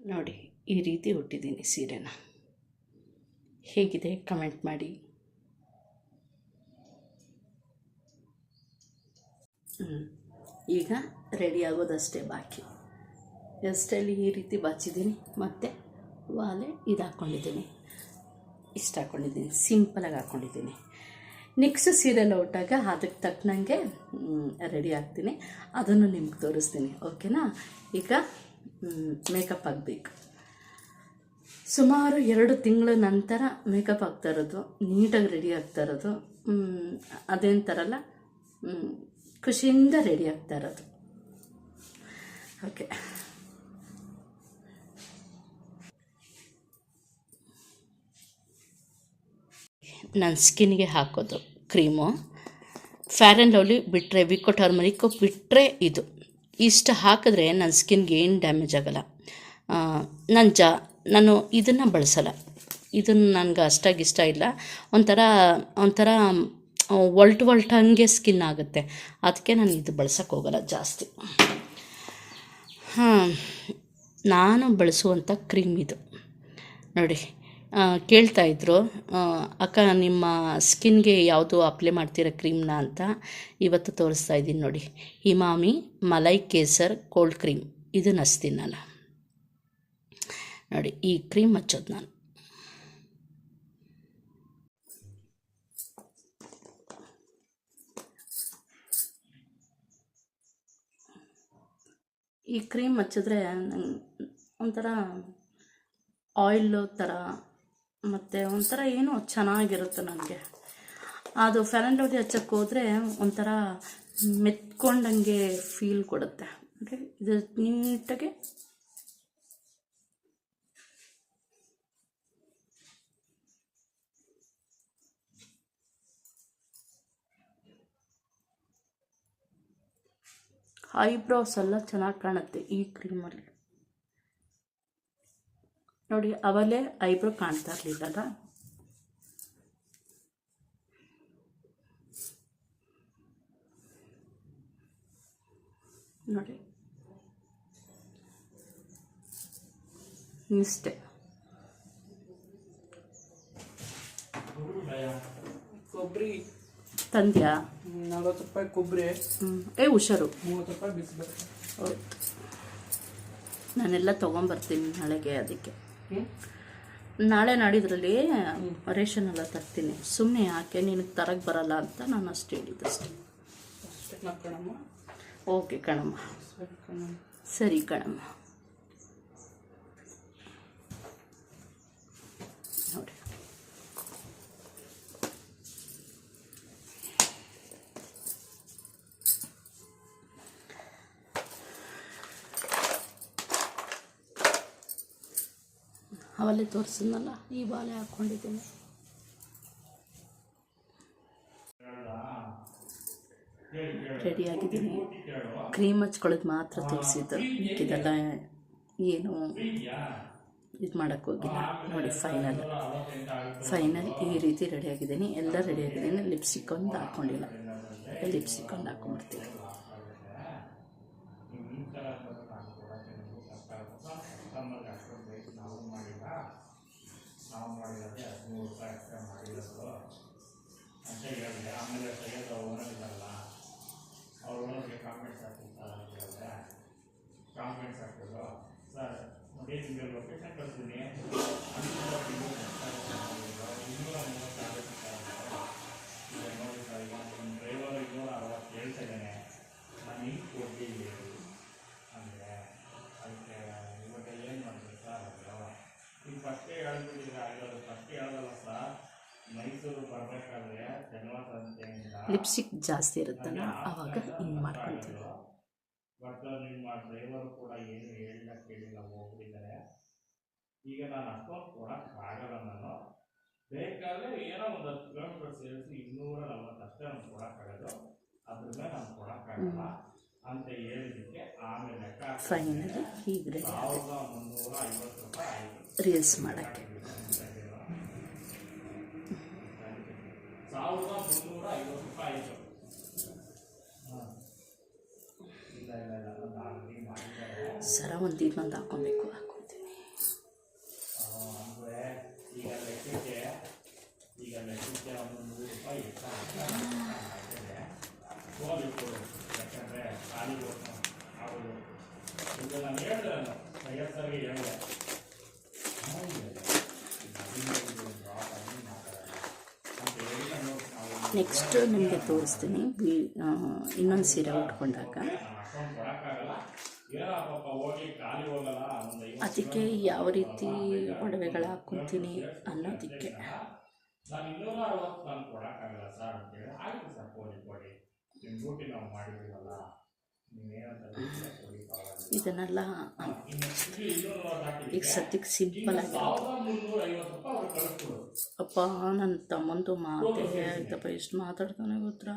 ನೋಡಿ, ಈ ರೀತಿ ಹುಟ್ಟಿದ್ದೀನಿ ಸೀರೆನ. ಹೇಗಿದೆ? ಕಮೆಂಟ್ ಮಾಡಿ. ಈಗ ರೆಡಿ ಆಗೋದಷ್ಟೇ ಬಾಕಿ. ಎಷ್ಟಲ್ಲಿ ಈ ರೀತಿ ಬಾಚಿದ್ದೀನಿ ಮತ್ತು ವಾಲೆ ಇದು ಹಾಕ್ಕೊಂಡಿದ್ದೀನಿ ಇಷ್ಟ ಹಾಕ್ಕೊಂಡಿದ್ದೀನಿ ಸಿಂಪಲಾಗಿ ಹಾಕ್ಕೊಂಡಿದ್ದೀನಿ ನೆಕ್ಸ್ಟ್ ಸೀರೆ ಉಟ್ಟಾಗ ಅದಕ್ಕೆ ತಕ್ಕನಂಗೆ ರೆಡಿ ಆಗ್ತೀನಿ. ಅದನ್ನು ನಿಮ್ಗೆ ತೋರಿಸ್ತೀನಿ ಓಕೆನಾ ಈಗ ಮೇಕಪ್ ಆಗಬೇಕು. ಸುಮಾರು ಎರಡು ತಿಂಗಳ ನಂತರ ಮೇಕಪ್ ಆಗ್ತಾ ಇರೋದು, ನೀಟಾಗಿ ರೆಡಿ ಆಗ್ತಾ ಇರೋದು ಅದೇಂತಾರಲ್ಲ ಖುಷಿಯಿಂದ ರೆಡಿ ಆಗ್ತಾ ಇರೋದು. ಓಕೆ ನನ್ನ ಸ್ಕಿನ್ಗೆ ಹಾಕೋದು ಕ್ರೀಮು ಫ್ಯಾರ್ ಆ್ಯಂಡ್ ಲವ್ಲಿ ಬಿಟ್ಟರೆ ವಿಕೋ ಟರ್ಮರಿಕ್ಕು ಬಿಟ್ಟರೆ ಇದು. ಇಷ್ಟು ಹಾಕಿದ್ರೆ ನನ್ನ ಸ್ಕಿನ್ಗೆ ಏನು ಡ್ಯಾಮೇಜ್ ಆಗೋಲ್ಲ. ನಾನು ಜಾ, ನಾನು ಇದನ್ನು ಬಳಸಲ್ಲ. ಇದನ್ನು ನನಗೆ ಅಷ್ಟಾಗಿ ಇಷ್ಟ ಇಲ್ಲ. ಒಂಥರ ಒಂಥರ ಒಲ್ಟ್ ಒಲ್ಟಂಗೆ ಸ್ಕಿನ್ ಆಗುತ್ತೆ. ಅದಕ್ಕೆ ನಾನು ಇದು ಬಳಸೋಕ್ಕೆ ಹೋಗಲ್ಲ ಜಾಸ್ತಿ. ಹಾಂ ನಾನು ಬಳಸುವಂಥ ಕ್ರೀಮ್ ಇದು. ನೋಡಿ. ಕೇಳ್ತಾ ಇದ್ರು. ಅಕ್ಕ, ನಿಮ್ಮ ಸ್ಕಿನ್ಗೆ ಯಾವುದು ಅಪ್ಲೈ ಮಾಡ್ತೀರಾ ಕ್ರೀಮ್ನ ಅಂತ ಇವತ್ತು ತೋರಿಸ್ತಾ ಇದ್ದೀನಿ ನೋಡಿ. ಹಿಮಾಮಿ, ಮಲೈ ಕೇಸರ್ ಕೋಲ್ಡ್ ಕ್ರೀಮ್ ಇದನ್ನ ಹಚ್ತೀನಿ ನಾನು ನೋಡಿ, ಈ ಕ್ರೀಮ್ ಹಚ್ಚೋದು ನಾನು. ಈ ಕ್ರೀಮ್ ಹಚ್ಚಿದ್ರೆ ನಂಗೆ ಒಂಥರ ಆಯಿಲ್ ಥರ ಮತ್ತು ಒಂಥರ ಏನೋ ಚೆನ್ನಾಗಿರುತ್ತೆ ನನಗೆ. ಅದು ಫ್ಯಾನ್ ಲವ್ಲಿ ಹಚ್ಚಕ್ಕೆ ಹೋದರೆ ಒಂಥರ ಮೆತ್ಕೊಂಡಂಗೆ ಫೀಲ್ ಕೊಡುತ್ತೆ. ಓಕೆ ಇದು ನೀಟಾಗಿ ಐಬ್ರೋಸ್ ಎಲ್ಲ ಚೆನ್ನಾಗಿ ಕಾಣುತ್ತೆ ಈ ಕ್ರೀಮಲ್ಲಿ ನೋಡಿ ಅವಲೇ ಐಬ್ರೋ ಕಾಣ್ತಾ ಇರಲಿಲ್ಲಲ್ಲ ನೋಡಿ. ಇಷ್ಟೇ ಕೊಬ್ಬರಿ ತಂದ್ಯಾ? ನಲ್ವತ್ತು ರೂಪಾಯಿ ಕೊಬ್ಬರಿ ಏ ಹುಷಾರು. ಮೂವತ್ತು ರೂಪಾಯಿ ಬಿಸಿಬೇಕು. ಹೌದು. ನಾನೆಲ್ಲ ತೊಗೊಂಬರ್ತೀನಿ ನಾಳೆಗೆ ಅದಕ್ಕೆ. ನಾಳೆ ನಾಡಿದ್ರಲ್ಲಿ ರೇಷನ್ ಎಲ್ಲ ತರ್ತೀನಿ. ಸುಮ್ಮನೆ ಯಾಕೆ? ನಿನಗೆ ತರಕ್ಕೆ ಬರಲ್ಲ ಅಂತ ನಾನು ಅಷ್ಟು ಹೇಳಿದ್ದೆ ಅಷ್ಟೇ. ಕಣಮ್ಮ. ಓಕೆ ಕಣಮ್ಮ. ಸರಿ ಕಣಮ್ಮ. ಅವಲ್ಲೇ ತೋರಿಸಿದ್ನಲ್ಲ, ಈ ಬಾಲೆ ಹಾಕ್ಕೊಂಡಿದ್ದೀನಿ. ರೆಡಿ ಆಗಿದ್ದೀನಿ. ಕ್ರೀಮ್ ಹಚ್ಕೊಳ್ಳೋದು ಮಾತ್ರ ತೋರಿಸಿದ್ದು. ಇದೆಲ್ಲ ಏನು ಇದು ಮಾಡೋಕ್ಕೆ ಹೋಗಿಲ್ಲ. ನೋಡಿ ಫೈನಲ್ ಫೈನಲ್ ಈ ರೀತಿ ರೆಡಿ ಆಗಿದ್ದೀನಿ. ಎಲ್ಲ ರೆಡಿ ಆಗಿದ್ದೀನಿ. ಲಿಪ್ಸ್ಟಿಕ್ ಒಂದು ಹಾಕ್ಕೊಂಡಿಲ್ಲ ಲಿಪ್ಸ್ಟಿಕ್ ಒಂದು ಹಾಕ್ಕೊಂಡ್ಬಿಡ್ತೀನಿ ಕಾಂಪ್ಲೆಕ್ಸ್ ಹಾಕೋದು ಸರ್ ನೋಡಿ ನಿಮಗೆ ಲೊಕೇಶನ್ ಕಳಿಸ್ತೀನಿ. ಇನ್ನೂರ ಮೂವತ್ತಾರು ಈಗ ನೋಡಿ ಸರ್, ಈಗ ಡ್ರೈವರ್ ಇನ್ನೂರ ಅರವತ್ತು ನಾನು ಹಿಂಗೆ ಕೊಡ್ತೀನಿ. ಅಂದರೆ, ಅದಕ್ಕೆ ಇವಾಗ ಏನು ಮಾಡಬೇಕು ಸರ್? ಈಗ ಫಸ್ಟೇ ಹೇಳ್ಬಿಟ್ಟಿದ್ರೆ ಲಿಪ್ಸ್ಟಿಕ್ ಜಾಸ್ತಿ ಇರುತ್ತಲ್ಲ ಆವಾಗ ಹಿಂಗೆ ಮಾಡ್ಕೊಳ್ತೀವಿ ಬಟ್ ನಿಮ್ಮ ಡ್ರೈವರ್ ಕೂಡ ಏನು ಹೇಳಿಲ್ಲ ಕೇಳಿಲ್ಲ ಹೋಗ್ಬಿಟ್ಟಿದ್ದಾರೆ. ಈಗ ನಾನು ಅಷ್ಟೊಂದು ಕೊಡೋಕ್ಕಾಗಲ್ಲ ನಾನು. ಬೇಕಾದ್ರೆ ಏನೋ ಒಂದು ಹತ್ತು ಕಿಲೋಮೀಟರ್ ಸೇರಿಸಿ ಇನ್ನೂರ ನಾನು ಕೊಡೋಕ್ಕಾಗೋದು ಅದ್ರ ಮೇಲೆ ನಾನು ಕೊಡೋಕ್ಕಾಗಲ್ಲ ಅಂತ ಹೇಳಿದ್ದಕ್ಕೆ ಆಮೇಲೆ ಲೆಕ್ಕ ಫೈನಲಿ ಹೀಗೆ ರೆಡಿ ಸಾವಿರದ ಮುನ್ನೂರ ಐವತ್ತು ರೂಪಾಯಿ ರೀಲ್ಸ್ ಮಾಡೋಕ್ಕೆ. ಸಾವಿರದ ಮುನ್ನೂರ ಐವತ್ತು ರೂಪಾಯಿ ಆಯಿತು. ಸರ ಒಂದು ಇದು ಒಂದು ಹಾಕ್ಕೊಬೇಕು ಹಾಕೊತೀನಿ ಈಗ ಲೆಕ್ಕಕ್ಕೆ ಈಗ ಲೆಕ್ಕಕ್ಕೆ ಒಂದು ನೂರು ರೂಪಾಯಿ ಲೆಕ್ಕ ಹೋಗಬೇಕು ಯಾಕಂದರೆ ನಾನು ಹೇಳಿದೆ. ನೆಕ್ಸ್ಟ್ ನಿಮಗೆ ತೋರಿಸ್ತೀನಿ. ಇನ್ನೊಂದು ಸೀರೆ ಉಟ್ಕೊಂಡಾಗ. ಅದಕ್ಕೆ ಯಾವ ರೀತಿ ಒಡವೆಗಳು ಹಾಕ್ಕೊತೀನಿ ಅನ್ನೋದಕ್ಕೆ. ಸರ್ ಅಂತೇಳಿ ಆಯ್ತು ಸರ್ ಕೊಡಿ ಕೊಡಿ ನಿಮ್ಮ ಡ್ಯೂಟಿ ನಾವು ಮಾಡಿದ್ದೀವಲ್ಲ ನೀವೇನಂತ ಕೊಡಿ ಪರವಾಗಿಲ್ಲ ಇದನ್ನೆಲ್ಲ ಈಗ ಸದ್ಯಕ್ಕೆ ಸಿಂಪಲ್ ಆಗಿ. ಅಪ್ಪ ನನ್ನ ತಮ್ಮಂದು ಮಾತೆ ಹೇಳ್ತಪ್ಪ, ಎಷ್ಟು ಮಾತಾಡ್ತಾನೆ ಗೊತ್ತಾ?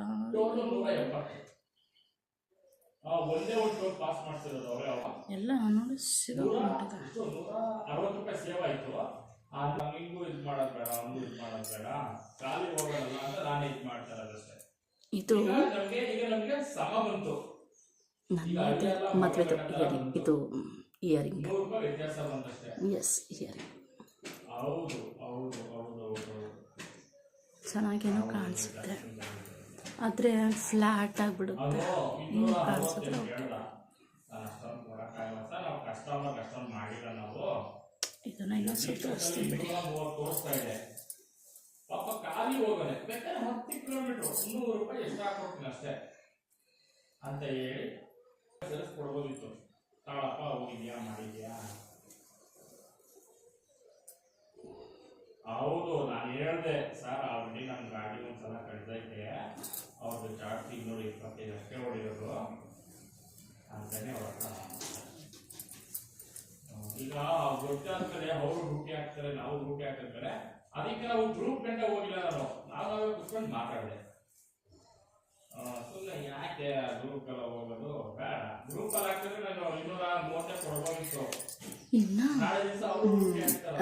ಎಲ್ಲ ನೋಡಿ ಸಿಗುತ್ತೆ ಇದು ನನ್ನ ಮದುವೆದು ಇಯರಿಂಗ್ ಇದು ಇಯರಿಂಗ್ ಎಸ್ ಇಯರಿಂಗ್ ಚೆನ್ನಾಗೇನೋ ಕಾಣಿಸುತ್ತೆ. ಆದರೆ ಫ್ಲ್ಯಾಟ್ ಆಗಿಬಿಡುತ್ತೆ. ಹಿಂಗೆ ಕಾಣಿಸಿದ್ರೆ ಇದನ್ನ ಇನ್ನೊಂದು ತೋರಿಸ್ತೀನಿ ಬಿಡಿ. ಪಾಪ ಖಾಲಿ ಹೋಗೋದೆ. ಬೇಕಾದ್ರೆ ಹತ್ತು ಕಿಲೋಮೀಟ್ರು ನೂರು ರೂಪಾಯಿ ಎಷ್ಟು ಹಾಕೊಡ್ತೀನಿ ಅಷ್ಟೇ. ಅಂತ ಹೇಳಿ ಸೇರಿಸ್ಕೊಡ್ಬೋದಿತ್ತು ತಾಳಪ್ಪ ಹೋಗಿದ್ಯಾ ಮಾಡಿದ್ಯಾ ಹೌದು ನಾನು ಹೇಳ್ದೆ ಸರ್ ಆಲ್ರೆಡಿ ನನ್ನ ಗಾಡಿ ಒಂದ್ಸಲ ಕಳ್ದೈತೆ ಅವ್ರದ್ದು ಚಾರ್ಜ್ ಇನ್ನೂರ ಇಪ್ಪತ್ತೈದು ಅಷ್ಟೇ ಹೊಡಿಯೋದು ಅಂತಾನೆ ಹತ್ರ ಈಗ ಗೊತ್ತಾದ ಕಡೆ ಅವರು ಡ್ಯೂಟಿ ಹಾಕ್ತಾರೆ ನಾವು ಡ್ಯೂಟಿ ಹಾಕಿರ್ತಾರೆ ಅದಕ್ಕೆ ನಾವು ಗ್ರೂಪ್ ಗಂಟೆ ಹೋಗಿಲ್ಲ ನಾನು ನಾವು ಕುತ್ಕೊಂಡು ಮಾತಾಡಿದೆ ಯಾಕೆ ಗ್ರೂಪ್ ಎಲ್ಲ ಹೋಗೋದು ಬೇಡ ಹಾಕಿದ್ರೆ ನಾನು ಇನ್ನೂರ ಮೂವತ್ತೇ ಕೊಡ್ಬೋದಿತ್ತು ಇನ್ನು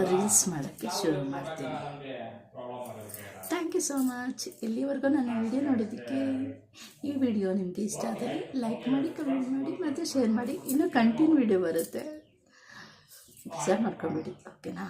ರೀಲ್ಸ್ ಮಾಡೋಕ್ಕೆ ಶುರು ಮಾಡ್ತೀನಿ. ಥ್ಯಾಂಕ್ ಯು ಸೋ ಮಚ್ ಇಲ್ಲಿವರೆಗೂ ನನ್ನ ವಿಡಿಯೋ ನೋಡಿದ್ದಕ್ಕೆ ಈ ವಿಡಿಯೋ ನಿಮಗೆ ಇಷ್ಟ ಆದರೆ ಲೈಕ್ ಮಾಡಿ ಕಮೆಂಟ್ ಮಾಡಿ ಮತ್ತು ಶೇರ್ ಮಾಡಿ. ಇನ್ನೂ ಕಂಟಿನ್ಯೂ ವಿಡಿಯೋ ಬರುತ್ತೆ. ಶೇರ್ ಮಾಡ್ಕೊಂಬಿಡಿ ಓಕೆನಾ